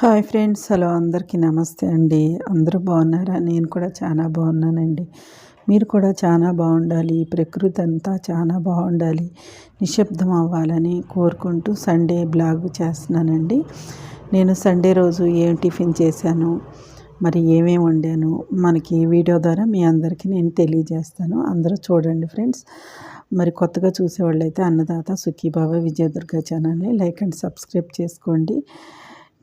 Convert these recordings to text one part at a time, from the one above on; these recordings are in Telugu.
హాయ్ ఫ్రెండ్స్ హలో అందరికీ నమస్తే అండి. అందరూ బాగున్నారా? నేను కూడా చాలా బాగున్నానండి. మీరు కూడా చాలా బాగుండాలి. ప్రకృతి అంతా చాలా బాగుండాలి. నిశ్శబ్దం అవ్వాలని కోరుకుంటూ సండే బ్లాగ్ చేస్తున్నానండి. నేను సండే రోజు ఏం టిఫిన్ చేశాను మరి ఏమేమి వండాను మనకి వీడియో ద్వారా మీ అందరికీ నేను తెలియజేస్తాను. అందరూ చూడండి ఫ్రెండ్స్. మరి కొత్తగా చూసేవాళ్ళు అయితే అన్నదాత సుఖీబాబా విజయదుర్గ ఛానల్ని లైక్ అండ్ సబ్స్క్రైబ్ చేసుకోండి.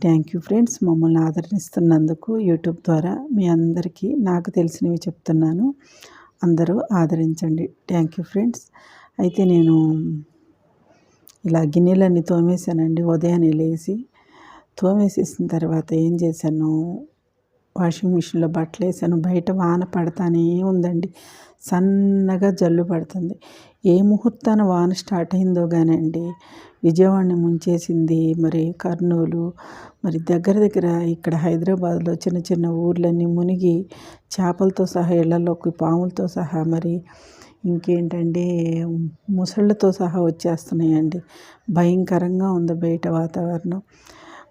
థ్యాంక్ యూ ఫ్రెండ్స్ మమ్మల్ని ఆదరిస్తున్నందుకు యూట్యూబ్ ద్వారా మీ అందరికీ నాకు తెలిసినవి చెప్తున్నాను. అందరూ ఆదరించండి. థ్యాంక్ యూ ఫ్రెండ్స్ అయితే నేను ఇలా గిన్నెలన్నీ తోమేశానండి. ఉదయాన్నే లేచి తోమేసేసిన తర్వాత ఏం చేశాను? వాషింగ్ మిషన్లో బట్టలు వేసాను. బయట వాన పడతానే ఉందండి. సన్నగా జల్లు పడుతుంది. ఏ ముహూర్తాన వాన స్టార్ట్ అయిందో కానండి విజయవాడని ముంచేసింది మరి కర్నూలు. మరి దగ్గర దగ్గర ఇక్కడ హైదరాబాద్లో చిన్న చిన్న ఊర్లన్నీ మునిగి చేపలతో సహా ఇళ్ళలోకి పాములతో సహా మరి ఇంకేంటంటే ముసళ్ళతో సహా వచ్చేస్తున్నాయండి. భయంకరంగా ఉంది బయట వాతావరణం.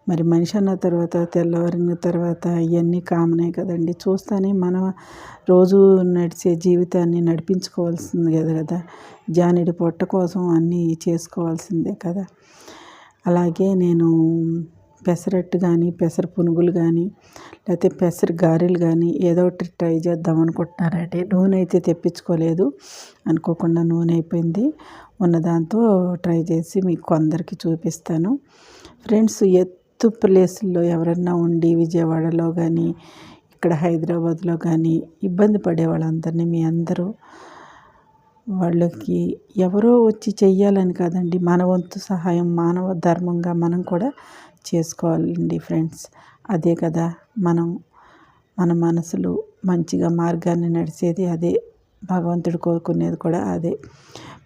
మరి మనిషి అన్న తర్వాత తెల్లవారిన తర్వాత ఇవన్నీ కామనే కదండి. చూస్తానే మనం రోజు నడిచే జీవితాన్ని నడిపించుకోవాల్సింది కదా కదా. జానిడి పొట్ట కోసం అన్నీ చేసుకోవాల్సిందే కదా. అలాగే నేను పెసరట్టు కానీ పెసర పునుగులు కానీ లేకపోతే పెసర గారెలు కానీ ఏదో ఒకటి ట్రై చేద్దాం అనుకుంటున్నారంటే నూనె అయితే తెప్పించుకోలేదు అనుకోకుండా నూనె అయిపోయింది. ఉన్న దాంతో ట్రై చేసి మీకు కొందరికి చూపిస్తాను. ఫ్రెండ్స్ ఎత్తు ప్లేసుల్లో ఎవరన్నా ఉండి విజయవాడలో కానీ ఇక్కడ హైదరాబాద్లో కానీ ఇబ్బంది పడే వాళ్ళందరినీ మీ అందరూ వాళ్ళకి ఎవరో వచ్చి చెయ్యాలని కాదండి. మన వంతు సహాయం మానవ ధర్మంగా మనం కూడా చేసుకోవాలండి ఫ్రెండ్స్. అదే కదా మనం మన మనసులు మంచిగా మార్గాన్ని నడిచేది అదే. భగవంతుడు కోరుకునేది కూడా అదే.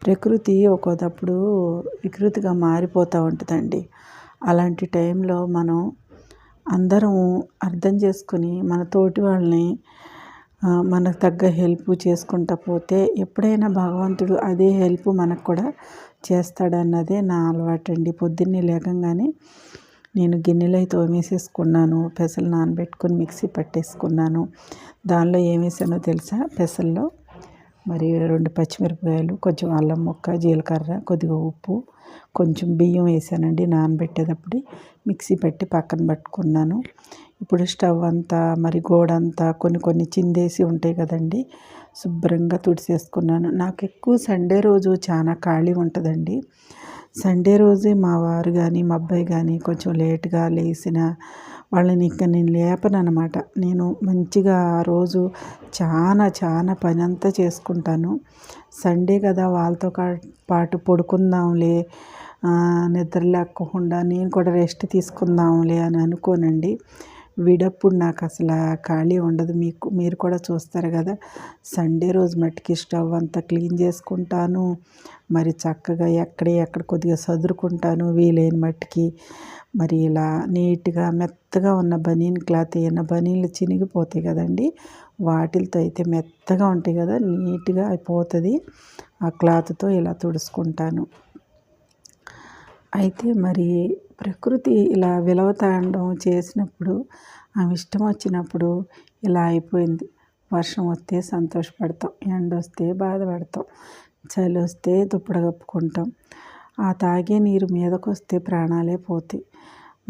ప్రకృతి ఒక్కోటప్పుడు వికృతిగా మారిపోతూ ఉంటుందండి. అలాంటి టైంలో మనం అందరం అర్థం చేసుకుని మన తోటి వాళ్ళని మనకు తగ్గ హెల్ప్ చేసుకుంటా పోతే ఎప్పుడైనా భగవంతుడు అదే హెల్ప్ మనకు కూడా చేస్తాడన్నదే నా అలవాటు అండి పొద్దున్నే లేకంగానే నేను గిన్నెలు అయితే తోమేసేసుకున్నాను పెసలు నానబెట్టుకొని మిక్సీ పట్టేసుకున్నాను. దానిలో ఏం వేసానో తెలుసా? పెసల్లో మరి రెండు పచ్చిమిరపకాయలు కొంచెం అల్లం ముక్క జీలకర్ర కొద్దిగా ఉప్పు కొంచెం బియ్యం వేసానండి నానబెట్టేటప్పుడు. మిక్సీ పెట్టి పక్కన పెట్టుకున్నాను. ఇప్పుడు స్టవ్ అంతా మరి గోడంతా కొన్ని కొన్ని చిందేసి ఉంటాయి కదండి శుభ్రంగా తుడిసేసుకున్నాను. నాకు ఎక్కువ సండే రోజు చాలా ఖాళీ ఉంటుందండి. సండే రోజే మా వారు కానీ మా అబ్బాయి కానీ కొంచెం లేట్గా లేచిన వాళ్ళని ఇంకా నేను లేపను అనమాట నేను మంచిగా ఆ రోజు చాలా చాలా పని అంతా చేసుకుంటాను. సండే కదా వాళ్ళతో పాటు పడుకుందాంలే నిద్ర లేకుండా నేను కూడా రెస్ట్ తీసుకుందాంలే అని అనుకోనండి. విడప్పుడు నాకు అసలు ఖాళీ ఉండదు. మీకు మీరు కూడా చూస్తారు కదా సండే రోజు మట్టికి స్టవ్ అంతా క్లీన్ చేసుకుంటాను. మరి చక్కగా ఎక్కడ ఎక్కడ కొద్దిగా సదురుకుంటాను వీలైన మట్టికి. మరి ఇలా నీట్గా మెత్తగా ఉన్న బనీన్ క్లాత్ ఏమైనా బనీన్లు చినిగిపోతాయి కదండి వాటిలతో అయితే మెత్తగా ఉంటాయి కదా నీట్గా అయిపోతుంది. ఆ క్లాత్తో ఇలా తుడుచుకుంటాను. అయితే మరి ప్రకృతి ఇలా విలవతాండం చేసినప్పుడు ఆమె ఇష్టం వచ్చినప్పుడు ఇలా అయిపోయింది. వర్షం వస్తే సంతోషపడతాం ఎండ వస్తే బాధపడతాం చలి వస్తే దుప్పడ కప్పుకుంటాం. ఆ తాగే నీరు మీదకు వస్తే ప్రాణాలే పోతాయి.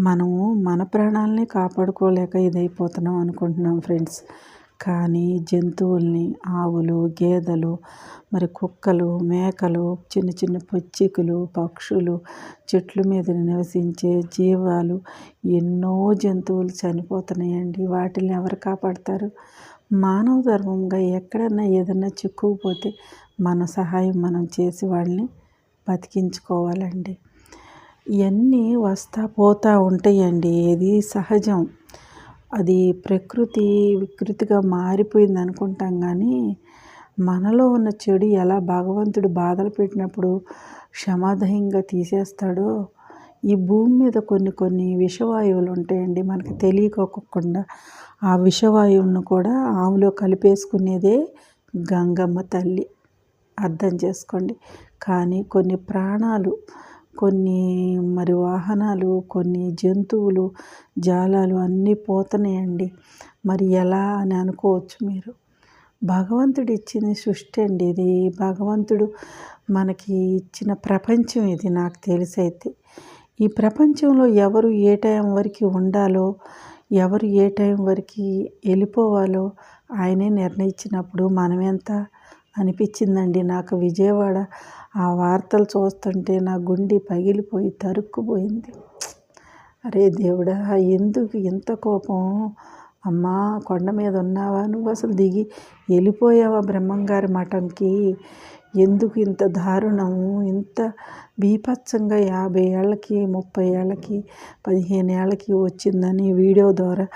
మనము మన ప్రాణాలని కాపాడుకోలేక ఇదైపోతున్నాం అనుకుంటున్నాం ఫ్రెండ్స్. కానీ జంతువుల్ని ఆవులు గేదెలు మరి కుక్కలు మేకలు చిన్న చిన్న పుచ్చికలు పక్షులు చెట్ల మీద నివసించే జీవాలు ఎన్నో జంతువులు చనిపోతున్నాయండి. వాటిని ఎవరు కాపాడతారు? మానవ ధర్మంగా ఎక్కడన్నా ఏదన్నా చిక్కుకుపోతే మన సహాయం మనం చేసి వాళ్ళని బతికించుకోవాలండి. ఇవన్నీ వస్తా పోతూ ఉంటాయండి. ఇది సహజం. అది ప్రకృతి వికృతిగా మారిపోయింది అనుకుంటాం కానీ మనలో ఉన్న చెడు ఎలా భగవంతుడు బాధలు పెట్టినప్పుడు క్షమాదయంగా తీసేస్తాడో ఈ భూమి మీద కొన్ని కొన్ని విషవాయువులు ఉంటాయండి. మనకి తెలియకోకుండా ఆ విషవాయువును కూడా ఆవులో కలిపేసుకునేదే గంగమ్మ తల్లి. అర్థం చేసుకోండి. కానీ కొన్ని ప్రాణాలు కొన్ని మరి వాహనాలు కొన్ని జంతువులు జాలాలు అన్నీ పోతున్నాయండి. మరి ఎలా అని అనుకోవచ్చు మీరు? భగవంతుడు ఇచ్చిన సృష్టి అండి ఇది. భగవంతుడు మనకి ఇచ్చిన ప్రపంచం ఇది నాకు తెలిసైతే ఈ ప్రపంచంలో ఎవరు ఏ టైం వరకు ఉండాలో ఎవరు ఏ టైం వరకు వెళ్ళిపోవాలో ఆయనే నిర్ణయించినప్పుడు మనమెంత అనిపించిందండి నాకు విజయవాడ. ఆ వార్తలు చూస్తుంటే నా గుండె పగిలిపోయి తరుక్కుపోయింది. అరే దేవుడా ఎందుకు ఇంత కోపం? అమ్మా కొండ మీద ఉన్నావా? నువ్వు అసలు దిగి వెళ్ళిపోయావా బ్రహ్మంగారి మఠంకి? ఎందుకు ఇంత దారుణము? ఇంత బీపత్సంగా యాభై ఏళ్ళకి ముప్పై ఏళ్ళకి పదిహేను ఏళ్ళకి వచ్చిందని వీడియో ద్వారా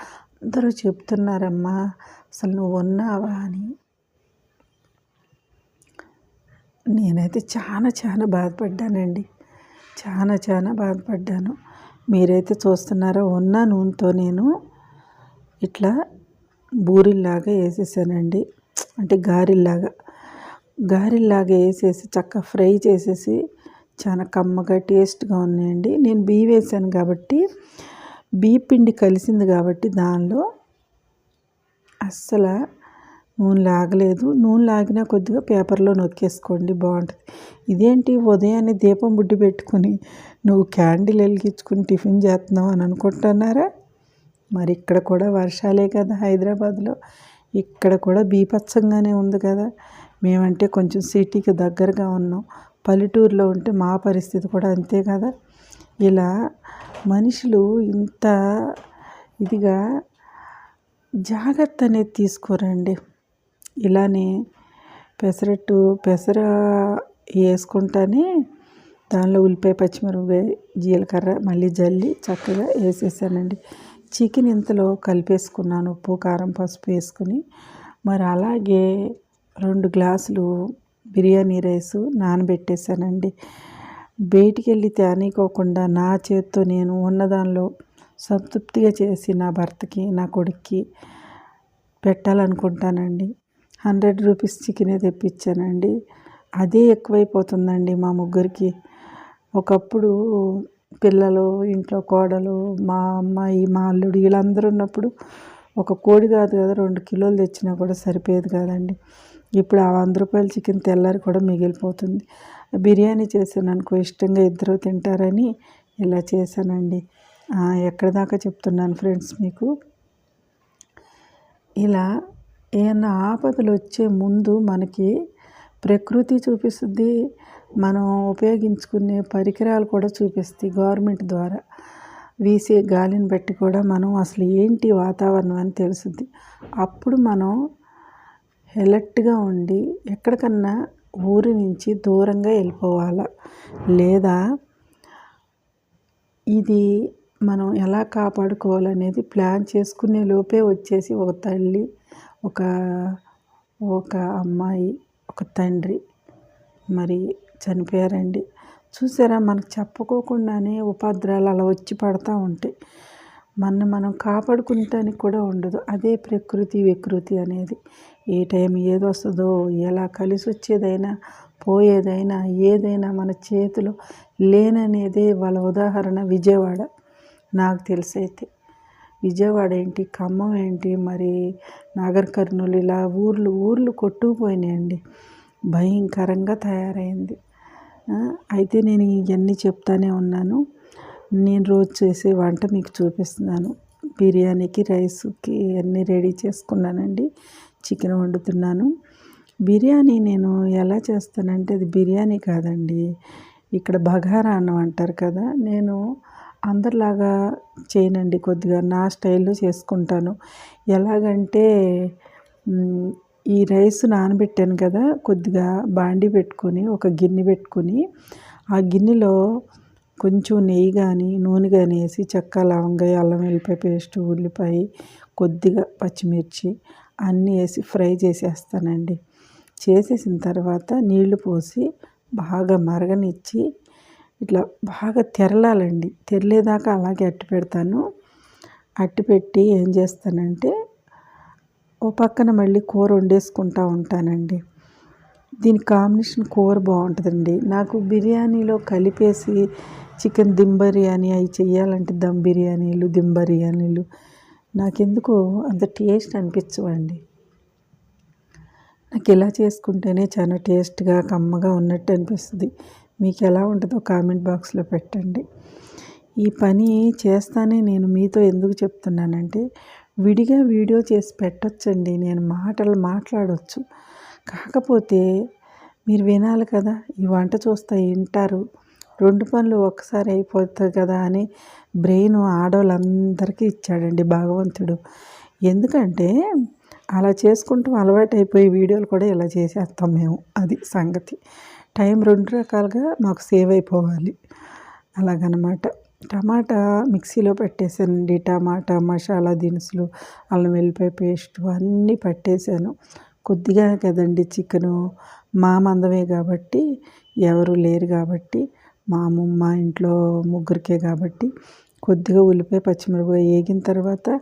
అందరూ చెప్తున్నారమ్మా. అసలు నువ్వు ఉన్నావా అని. నేనైతే చాలా చాలా బాధపడ్డానండి. చాలా చాలా బాధపడ్డాను. మీరైతే చూస్తున్నారా ఉన్న నూనెతో నేను ఇట్లా బూరిల్లాగా వేసేసానండి. అంటే గారెల్లాగా. గారెల్లాగా వేసేసి చక్కగా ఫ్రై చేసేసి చాలా కమ్మగా టేస్ట్గా ఉన్నాయండి. నేను బీ వేసాను కాబట్టి బీ పిండి కలిసింది కాబట్టి దానిలో అస్సలు నూనె లాగలేదు. నూనె లాగినా కొద్దిగా పేపర్లో నొక్కేసుకోండి బాగుంటుంది. ఇదేంటి? ఉదయాన్నే దీపం బుడ్డి పెట్టుకుని నువ్వు క్యాండిల్ వెలిగించుకుని టిఫిన్ చేస్తున్నావు అని అనుకుంటున్నారా? మరి ఇక్కడ కూడా వర్షాలే కదా హైదరాబాద్లో. ఇక్కడ కూడా బీపచ్చంగానే ఉంది కదా. మేమంటే కొంచెం సిటీకి దగ్గరగా ఉన్నాం. పల్లెటూరులో ఉంటే మా పరిస్థితి కూడా అంతే కదా. ఇలా మనుషులు ఇంత ఇదిగా జాగ్రత్త అనేది తీసుకోరండి. ఇలానే పెసరట్టు పెసర వేసుకుంటానే దానిలో ఉల్లిపాయ పచ్చిమిరపకాయ జీలకర్ర మళ్ళీ జల్లి చక్కగా వేసేసానండి. చికెన్ ఇంతలో కలిపేసుకున్నాను ఉప్పు కారం పసుపు వేసుకుని. మరి అలాగే రెండు గ్లాసులు బిర్యానీ రైస్ నానబెట్టేశానండి బయటికి వెళ్ళి తేనీకోకుండా నా చేత్తో నేను ఉన్నదానిలో సంతృప్తిగా చేసి నా భర్తకి నా కొడుక్కి పెట్టాలనుకుంటానండి. హండ్రెడ్ రూపీస్ చికెనే తెప్పించానండి. అదే ఎక్కువైపోతుందండి మా ముగ్గురికి. ఒకప్పుడు పిల్లలు ఇంట్లో కోడలు మా అమ్మాయి మా అల్లుడు వీళ్ళందరూ ఉన్నప్పుడు ఒక కోడి కాదు కదా రెండు కిలోలు తెచ్చినా కూడా సరిపోయేది కాదండి. ఇప్పుడు ఆ వంద రూపాయల చికెన్ తెల్లారి కూడా మిగిలిపోతుంది. బిర్యానీ చేశాను అనుకో ఇష్టంగా ఇద్దరు తింటారని ఇలా చేశానండి. ఎక్కడ దాకా చెప్తున్నాను ఫ్రెండ్స్ మీకు? ఇలా ఏమన్నా ఆపదలు వచ్చే ముందు మనకి ప్రకృతి చూపిస్తుంది మనం ఉపయోగించుకునే పరికరాలు కూడా చూపిస్తాయి గవర్నమెంట్ ద్వారా. వీసే గాలిని బట్టి కూడా మనం అసలు ఏంటి వాతావరణం అని తెలుస్తుంది. అప్పుడు మనం ఎలర్ట్గా ఉండి ఎక్కడికన్నా ఊరి నుంచి దూరంగా వెళ్ళిపోవాలా? లేదా ఇది మనం ఎలా కాపాడుకోవాలనేది ప్లాన్ చేసుకునే లోపే వచ్చేసి ఒక తల్లి ఒక ఒక అమ్మాయి ఒక తండ్రి మరి చనిపోయారండి. చూసారా మనకు చెప్పుకోకుండానే ఉపాధ్రాలు అలా వచ్చి పడతా ఉంటాయి మన మనం కాపాడుకుంటానికి కూడా ఉండదు. అదే ప్రకృతి వికృతి అనేది. ఏ టైం ఏది వస్తుందో ఎలా కలిసి వచ్చేదైనా పోయేదైనా ఏదైనా మన చేతిలో లేననేదే వాళ్ళ ఉదాహరణ విజయవాడ. నాకు తెలిసైతే. విజయవాడ ఏంటి? ఖమ్మం ఏంటి? మరి నాగర్ కర్నూలు ఇలా ఊర్లు ఊర్లు కొట్టుకుపోయినాయండి. భయంకరంగా తయారైంది. అయితే నేను ఇవన్నీ చెప్తానే ఉన్నాను. నేను రోజు చేసే వంట మీకు చూపిస్తున్నాను. బిర్యానీకి రైస్కి అన్నీ రెడీ చేసుకున్నానండి. చికెన్ వండుతున్నాను. బిర్యానీ నేను ఎలా చేస్తానంటే అది బిర్యానీ కాదండి. ఇక్కడ బగారా అన్నం అంటారు కదా నేను అందరిలాగా చేయనండి కొద్దిగా నా స్టైల్లో చేసుకుంటాను. ఎలాగంటే ఈ రైస్ నానబెట్టాను కదా కొద్దిగా బాండి పెట్టుకొని ఒక గిన్నె పెట్టుకొని ఆ గిన్నెలో కొంచెం నెయ్యి కానీ నూనె కానీ వేసి చెక్క లవంగాయ అల్లం వెల్లిపాయ పేస్ట్ ఉల్లిపాయ కొద్దిగా పచ్చిమిర్చి అన్నీ వేసి ఫ్రై చేసేస్తానండి. చేసేసిన తర్వాత నీళ్ళు పోసి బాగా మరగనిచ్చి ఇట్లా బాగా తెరలాలండి. తెరలేదాకా అలాగే అట్టి పెడతాను. అట్టి పెట్టి ఏం చేస్తానంటే ఓ పక్కన మళ్ళీ కూర వండేసుకుంటూ ఉంటానండి. దీని కాంబినేషన్ కూర బాగుంటుందండి. నాకు బిర్యానీలో కలిపేసి చికెన్ దిమ్ బిర్యానీ అవి చేయాలంటే దమ్ బిర్యానీలు దిమ్ బిర్యానీలు నాకెందుకు అంత టేస్ట్ అనిపించవండి. నాకు ఇలా చేసుకుంటేనే చాలా టేస్ట్గా కమ్మగా ఉన్నట్టు అనిపిస్తుంది. మీకు ఎలా ఉంటుందో కామెంట్ బాక్స్లో పెట్టండి. ఈ పని చేస్తానే నేను మీతో ఎందుకు చెప్తున్నానంటే విడిగా వీడియో చేసి పెట్టొచ్చండి. నేను మాటలు మాట్లాడవచ్చు కాకపోతే మీరు వినాలి కదా ఈ వంట చూస్తే వింటారు. రెండు పనులు ఒకసారి అయిపోతుంది కదా అని బ్రెయిన్ ఆడవాళ్ళందరికీ ఇచ్చాడండి భగవంతుడు. ఎందుకంటే అలా చేసుకుంటూ అలవాటు అయిపోయి వీడియోలు కూడా ఇలా చేసేస్తాం మేము. అది సంగతి. టైం రెండు రకాలుగా మాకు సేవ్ అయిపోవాలి. అలాగనమాట. టమాటా మిక్సీలో పెట్టేశానండి. టమాటా మసాలా దినుసులు అల్లం వెల్లిపాయ పేస్ట్ అన్నీ పట్టేశాను. కొద్దిగా కదండి చికెను. మా మందమే కాబట్టి ఎవరు లేరు కాబట్టి మా మా ఇంట్లో ముగ్గురికే కాబట్టి కొద్దిగా ఉల్లిపాయ పచ్చిమిరపకాయ వేగిన తర్వాత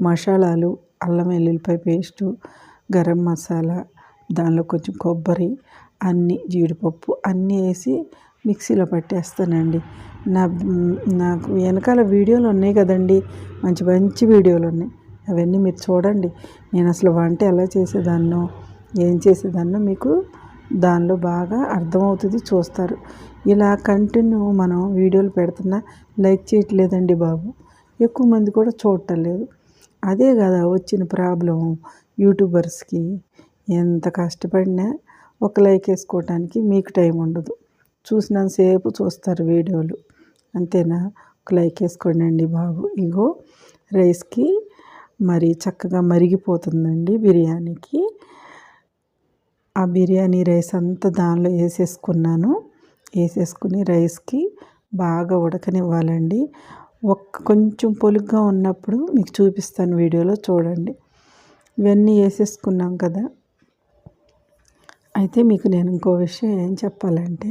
మసాలాలు అల్లం వెల్లుల్లిపాయ పేస్టు గరం మసాలా దానిలో కొంచెం కొబ్బరి అన్నీ జీడిపప్పు అన్నీ వేసి మిక్సీలో పట్టేస్తానండి. నా నాకు వెనకాల వీడియోలు ఉన్నాయి కదండి. మంచి మంచి వీడియోలు ఉన్నాయి. అవన్నీ మీరు చూడండి. నేను అసలు వంట ఎలా చేసేదాన్నో ఏం చేసేదాన్నో మీకు దానిలో బాగా అర్థమవుతుంది చూస్తారు. ఇలా కంటిన్యూ మనం వీడియోలు పెడుతున్నా లైక్ చేయట్లేదండి బాబు. ఎక్కువ మంది కూడా చూడటం లేదు. అదే కదా వచ్చిన ప్రాబ్లం యూట్యూబర్స్కి. ఎంత కష్టపడినా ఒక లైక్ వేసుకోవటానికి మీకు టైం ఉండదు. చూసినంతసేపు చూస్తారు వీడియోలు. అంతేనా? ఒక లైక్ వేసుకోండి బాబు. ఇగో రైస్కి మరి చక్కగా మరిగిపోతుందండి బిర్యానీకి. ఆ బిర్యానీ రైస్ అంతా దానిలో వేసేసుకున్నాను. వేసేసుకుని రైస్కి బాగా ఉడకనివ్వాలండి. ఒక్క కొంచెం పొలుగ్గా ఉన్నప్పుడు మీకు చూపిస్తాను వీడియోలో చూడండి. ఇవన్నీ వేసేసుకున్నాం కదా. అయితే మీకు నేను ఇంకో విషయం ఏం చెప్పాలంటే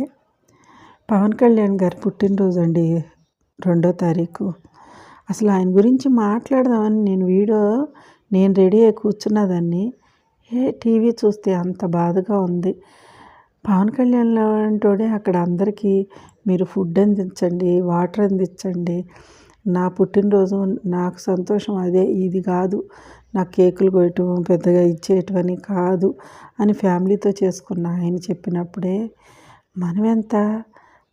పవన్ కళ్యాణ్ గారి పుట్టినరోజు అండి రెండో తారీఖు. అసలు ఆయన గురించి మాట్లాడదామని నేను వీడియో నేను రెడీ అయి కూర్చున్నదాన్ని ఏ టీవీ చూస్తే అంత బాధగా ఉంది. పవన్ కళ్యాణ్ లాంటోడే అక్కడ అందరికీ మీరు ఫుడ్ అందించండి వాటర్ అందించండి. నా పుట్టినరోజు నాకు సంతోషం అదే ఇది కాదు. నాకు కేకులు కొయ్యటం పెద్దగా ఇచ్చేయటం అని కాదు అని ఫ్యామిలీతో చేసుకున్న ఆయన చెప్పినప్పుడే మనం ఎంత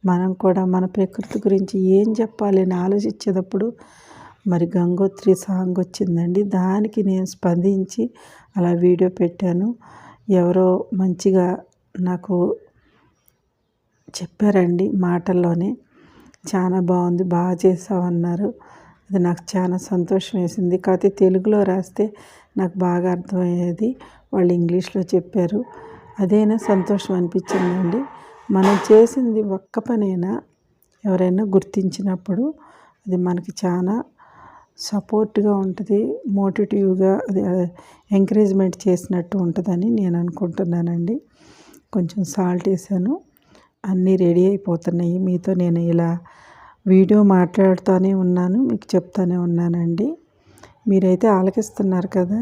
మనం కూడా మన ప్రకృతి గురించి ఏం చెప్పాలి అని ఆలోచించేటప్పుడు మరి గంగోత్రి సాంగ్ వచ్చిందండి. దానికి నేను స్పందించి అలా వీడియో పెట్టాను. ఎవరో మంచిగా నాకు చెప్పారండి మాటల్లోనే. చాలా బాగుంది బాగా చేసావన్నారు. అది నాకు చాలా సంతోషం వేసింది. కాకపోతే తెలుగులో రాస్తే నాకు బాగా అర్థమయ్యేది. వాళ్ళు ఇంగ్లీష్లో చెప్పారు. అదైనా సంతోషం అనిపించిందండి. మనం చేసింది ఒక్క పనైనా ఎవరైనా గుర్తించినప్పుడు అది మనకి చాలా సపోర్ట్గా ఉంటుంది మోటివేటివ్గా అది ఎంకరేజ్మెంట్ చేసినట్టు ఉంటుందని నేను అనుకుంటున్నానండి. కొంచెం సాల్ట్ వేసాను. అన్నీ రెడీ అయిపోతున్నాయి. మీతో నేను ఇలా వీడియో మాట్లాడుతూనే ఉన్నాను మీకు చెప్తానే ఉన్నానండి. మీరైతే ఆలకిస్తున్నారు కదా.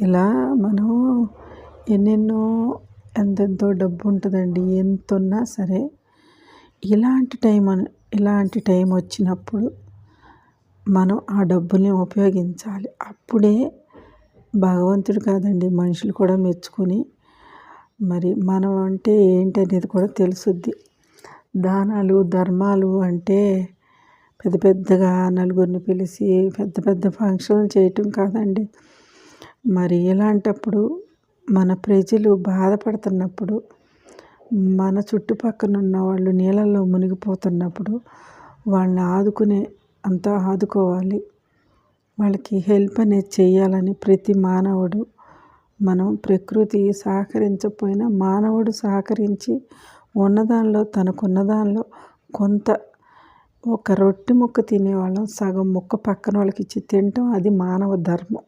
ఇలా మనం ఎన్నెన్నో ఎంతెంతో డబ్బు ఉంటుందండి ఎంత ఉన్నా సరే ఇలాంటి టైం ఇలాంటి టైం వచ్చినప్పుడు మనం ఆ డబ్బుల్ని ఉపయోగించాలి. అప్పుడే భగవంతుడు కాదండి మనుషులు కూడా మెచ్చుకొని మరి మనం అంటే ఏంటి అనేది కూడా తెలుసుద్ది. దానాలు ధర్మాలు అంటే పెద్ద పెద్దగా నలుగురిని పిలిచి పెద్ద పెద్ద ఫంక్షన్లు చేయటం కాదండి. మరి ఇలాంటప్పుడు మన ప్రజలు బాధపడుతున్నప్పుడు మన చుట్టుపక్కన ఉన్న వాళ్ళు నీళ్ళల్లో మునిగిపోతున్నప్పుడు వాళ్ళని ఆదుకునే అంతా ఆదుకోవాలి. వాళ్ళకి హెల్ప్ అనేది చేయాలని ప్రతి మానవుడు మనం ప్రకృతి సహకరించకపోయినా మానవుడు సహకరించి ఉన్నదానిలో తనకున్న దానిలో కొంత ఒక రొట్టె ముక్క తినేవాళ్ళం. సగం ముక్క పక్కన వాళ్ళకి ఇచ్చి తినటం అది మానవ ధర్మం.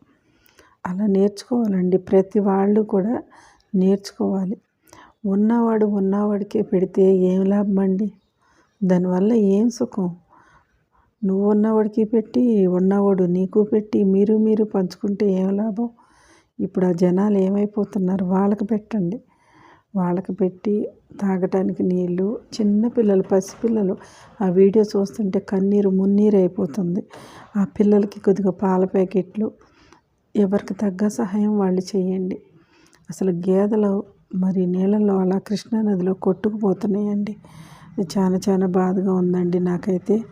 అలా నేర్చుకోవాలండి. ప్రతి వాళ్ళు కూడా నేర్చుకోవాలి. ఉన్నవాడు ఉన్నవాడికే పెడితే ఏం లాభం అండి? దానివల్ల ఏం సుఖం? నువ్వు ఉన్నవాడికి పెట్టి ఉన్నవాడు నీకు పెట్టి మీరు మీరు పంచుకుంటే ఏం లాభం? ఇప్పుడు ఆ జనాలు ఏమైపోతున్నారు? వాళ్ళకి పెట్టండి. వాళ్ళకి పెట్టి తాగటానికి నీళ్ళు చిన్నపిల్లలు పసిపిల్లలు ఆ వీడియో చూస్తుంటే కన్నీరు మున్నీరు అయిపోతుంది. ఆ పిల్లలకి కొద్దిగా పాల ప్యాకెట్లు. ఎవరికి తగ్గ సహాయం వాళ్ళు చేయండి. అసలు గేదెలు మరి నీళ్ళల్లో అలా కృష్ణానదిలో కొట్టుకుపోతున్నాయండి. చాలా చాలా బాధగా ఉందండి నాకైతే.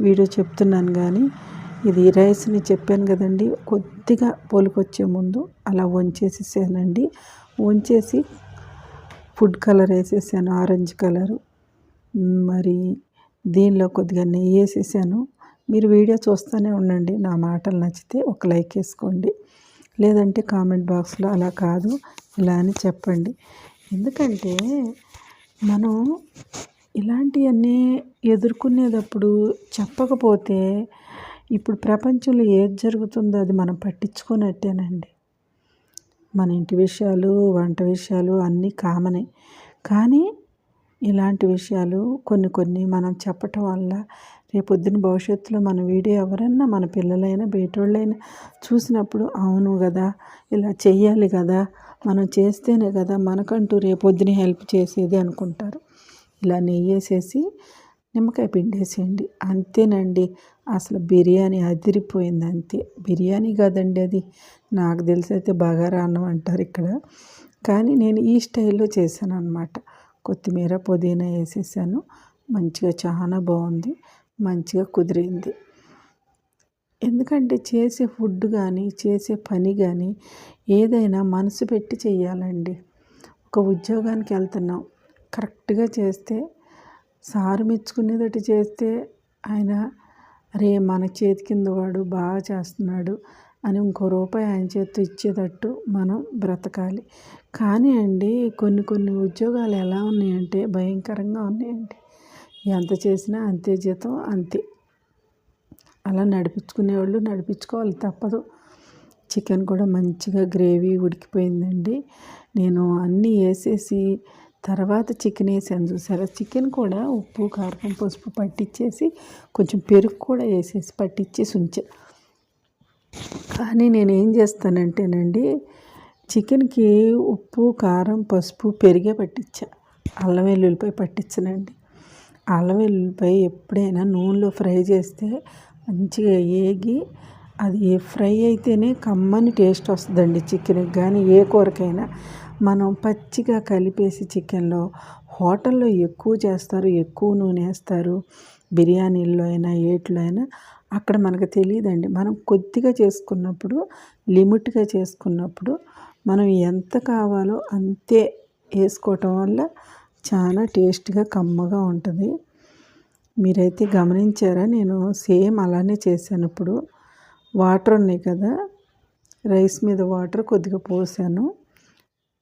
వీడియో చెప్తున్నాను కానీ ఇది రైస్ని చెప్పాను కదండి. కొద్దిగా పొలికొచ్చే ముందు అలా వంచేసేసానండి. వంచేసి ఫుడ్ కలర్ వేసేసాను ఆరెంజ్ కలరు. మరి దీనిలో కొద్దిగా నెయ్యి వేసేసాను. మీరు వీడియో చూస్తూనే ఉండండి. నా మాటలు నచ్చితే ఒక లైక్ వేసుకోండి. లేదంటే కామెంట్ బాక్స్లో అలా కాదు ఇలా అని చెప్పండి. ఎందుకంటే మనం ఇలాంటివన్నీ ఎదుర్కొనేటప్పుడు చెప్పకపోతే ఇప్పుడు ప్రపంచంలో ఏది జరుగుతుందో అది మనం పట్టించుకున్నట్టేనండి. మన ఇంటి విషయాలు వంట విషయాలు అన్నీ కామనే. కానీ ఇలాంటి విషయాలు కొన్ని కొన్ని మనం చెప్పటం వల్ల రేపొద్దున భవిష్యత్తులో మన వీడియో ఎవరన్నా మన పిల్లలైనా బయటోళ్ళైనా చూసినప్పుడు అవును కదా ఇలా చెయ్యాలి కదా మనం చేస్తేనే కదా మనకంటూ రేపొద్దున హెల్ప్ చేసేది అనుకుంటారు. ఇలా నెయ్యేసేసి నిమ్మకాయ పిండేసేయండి. అంతేనండి. అసలు బిర్యానీ అదిరిపోయింది అంతే. బిర్యానీ కాదండి అది. నాకు తెలిసి అయితే బగారా అన్నం అంటారు ఇక్కడ. కానీ నేను ఈ స్టైల్లో చేశాను అనమాట కొత్తిమీర పుదీనా వేసేసాను. మంచిగా చాలా బాగుంది. మంచిగా కుదిరింది. ఎందుకంటే చేసే ఫుడ్ కానీ చేసే పని కానీ ఏదైనా మనసు పెట్టి చేయాలండి ఒక ఉద్యోగానికి వెళ్తున్నాం. కరెక్ట్గా చేస్తే సారు మెచ్చుకునేటట్టు చేస్తే ఆయన అరే మన చేతి కింద వాడు బాగా చేస్తున్నాడు అని ఇంకో రూపాయి ఆయన చేతితో ఇచ్చేటట్టు మనం బ్రతకాలి. కానీ అండి కొన్ని కొన్ని ఉద్యోగాలు ఎలా ఉన్నాయంటే భయంకరంగా ఉన్నాయండి. ఎంత చేసినా అంతే జీతం అంతే. అలా నడిపించుకునేవాళ్ళు నడిపించుకోవాలి తప్పదు. చికెన్ కూడా మంచిగా గ్రేవీ ఉడికిపోయిందండి. నేను అన్నీ వేసేసి తర్వాత చికెన్ వేసాను చూసారా? చికెన్ కూడా ఉప్పు కారం పసుపు పట్టించేసి కొంచెం పెరుగు కూడా వేసేసి పట్టించేసి ఉంచా కానీ నేను ఏం చేస్తానంటేనండి చికెన్కి ఉప్పు కారం పసుపు పెరిగే పట్టించా అల్లం వెల్లుల్లిపై పట్టించనండి అల్లం వెల్లుల్లిపై ఎప్పుడైనా నూనెలో ఫ్రై చేస్తే మంచిగా ఏగి అది ఫ్రై అయితేనే కమ్మని టేస్ట్ వస్తుందండి చికెన్కి కానీ ఏ కూరకైనా మనం పచ్చిగా కలిపేసి చికెన్లో హోటల్లో ఎక్కువ చేస్తారు ఎక్కువ నూనె వేస్తారు. బిర్యానీల్లో అయినా ఏట్లో అయినా అక్కడ మనకు తెలియదండి. మనం కొద్దిగా చేసుకున్నప్పుడు లిమిట్గా చేసుకున్నప్పుడు మనం ఎంత కావాలో అంతే వేసుకోవటం వల్ల చాలా టేస్ట్గా కమ్మగా ఉంటుంది. మీరైతే గమనించారా? నేను సేమ్ అలానే చేశాను ఇప్పుడు. వాటర్ ఉన్నాయి కదా రైస్ మీద వాటర్ కొద్దిగా పోసాను.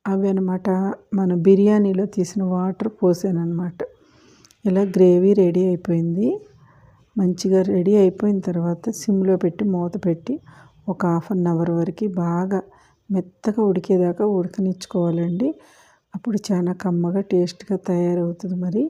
అవి అనమాట మన బిర్యానీలో తీసిన వాటర్ పోసాను అనమాట ఇలా గ్రేవీ రెడీ అయిపోయింది. మంచిగా రెడీ అయిపోయిన తర్వాత సిమ్లో పెట్టి మూత పెట్టి ఒక హాఫ్ అన్ అవర్ వరకు బాగా మెత్తగా ఉడికేదాకా ఉడకనిచ్చుకోవాలండి. అప్పుడు చాలా కమ్మగా టేస్ట్గా తయారవుతుంది మరి.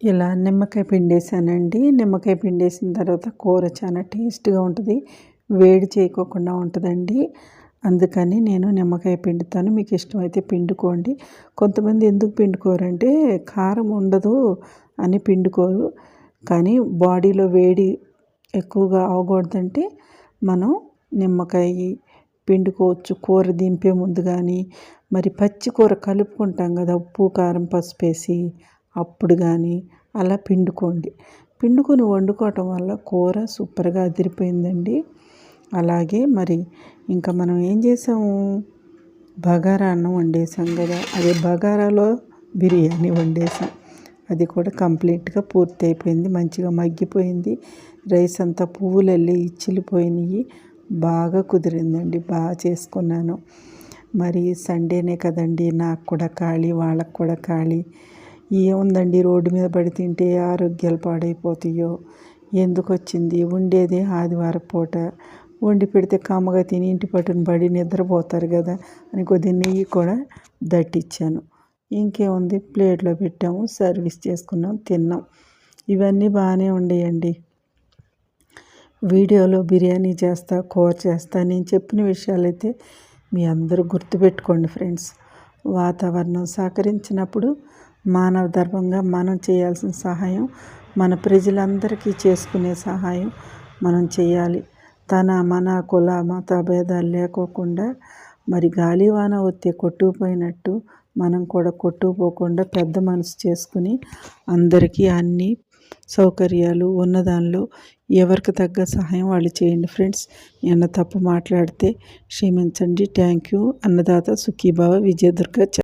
ఇలా నిమ్మకాయ పిండేసానండి. నిమ్మకాయ పిండేసిన తర్వాత కూర చాలా టేస్ట్గా ఉంటుంది. వేడి చేయకోకుండా ఉంటుందండి. అందుకని నేను నిమ్మకాయ పిండుతాను. మీకు ఇష్టమైతే పిండుకోండి. కొంతమంది ఎందుకు పిండుకోరంటే కారం ఉండదు అని పిండుకోరు. కానీ బాడీలో వేడి ఎక్కువగా అవ్వకూడదంటే మనం నిమ్మకాయ పిండుకోవచ్చు. కూర దింపే ముందు కానీ మరి పచ్చి కూర కలుపుకుంటాం కదా ఉప్పు కారం పసుపు వేసి అప్పుడు కానీ అలా పిండుకోండి. పిండుకొని వండుకోవటం వల్ల కూర సూపర్గా అదిరిపోయిందండి. అలాగే మరి ఇంకా మనం ఏం చేసాము? బగారా అన్నం వండేసాం కదా అదే బగారాలో బిర్యానీ వండేసాం. అది కూడా కంప్లీట్గా పూర్తి అయిపోయింది మంచిగా మగ్గిపోయింది. రైస్ అంతా పువ్వులు వెళ్ళి ఇచ్చిలిపోయినాయి బాగా కుదిరిందండి బాగా చేసుకున్నాను. మరి సండేనే కదండి నాకు కూడా ఖాళీ వాళ్ళకు కూడా ఖాళీ. ఏముందండి రోడ్డు మీద పడి తింటే ఆరోగ్యాలు పాడైపోతాయో? ఎందుకు వచ్చింది ఉండేది ఆదివారం పూట. వండి పెడితే కమ్మగా తిని ఇంటి పట్టున పడి నిద్రపోతారు కదా అని కొద్ది నెయ్యి కూడా దట్టించాను ఇంకేముంది? ప్లేట్లో పెట్టాము సర్వీస్ చేసుకున్నాం తిన్నాం. ఇవన్నీ బాగానే ఉండేయండి. వీడియోలో బిర్యానీ చేస్తా కూర చేస్తా నేను చెప్పిన విషయాలైతే మీ అందరూ గుర్తుపెట్టుకోండి ఫ్రెండ్స్. వాతావరణం సహకరించినప్పుడు మానవ ధర్మంగా మనం చేయాల్సిన సహాయం మన ప్రజలందరికీ చేసుకునే సహాయం మనం చేయాలి. తన మన కుల మత భేదాలు లేకోకుండా మరి గాలివాన వస్తే కొట్టుకుపోయినట్టు మనం కూడా కొట్టుకుపోకుండా పెద్ద మనసు చేసుకుని అందరికీ అన్ని సౌకర్యాలు ఉన్నదానిలో ఎవరికి తగ్గ సహాయం వాళ్ళు చేయండి. ఫ్రెండ్స్ నేను తప్పు మాట్లాడితే క్షమించండి. Thank you. అన్నదాత సుఖీభావ విజయదుర్గ